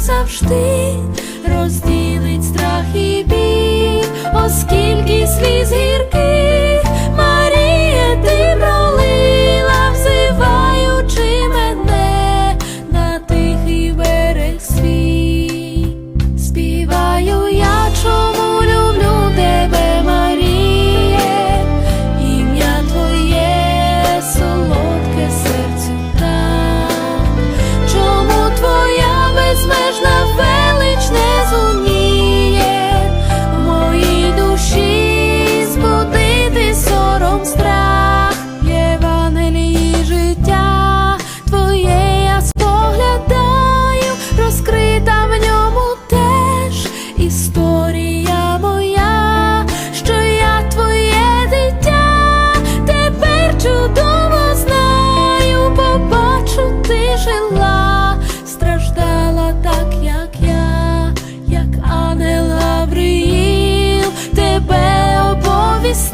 завжди розділ. з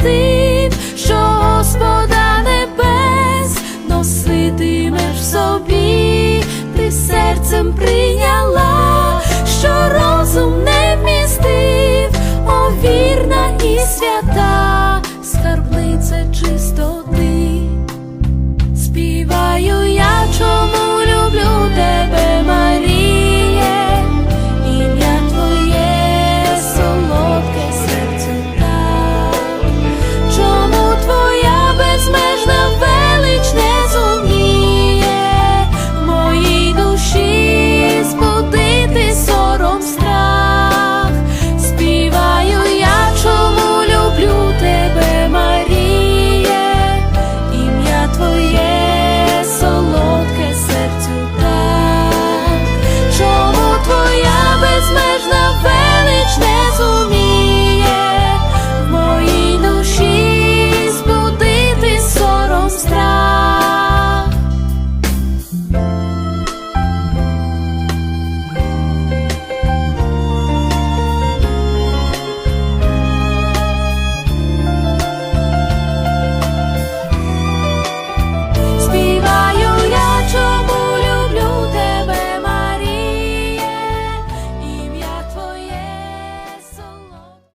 що Господа небес носитимеш в собі, ти серцем при.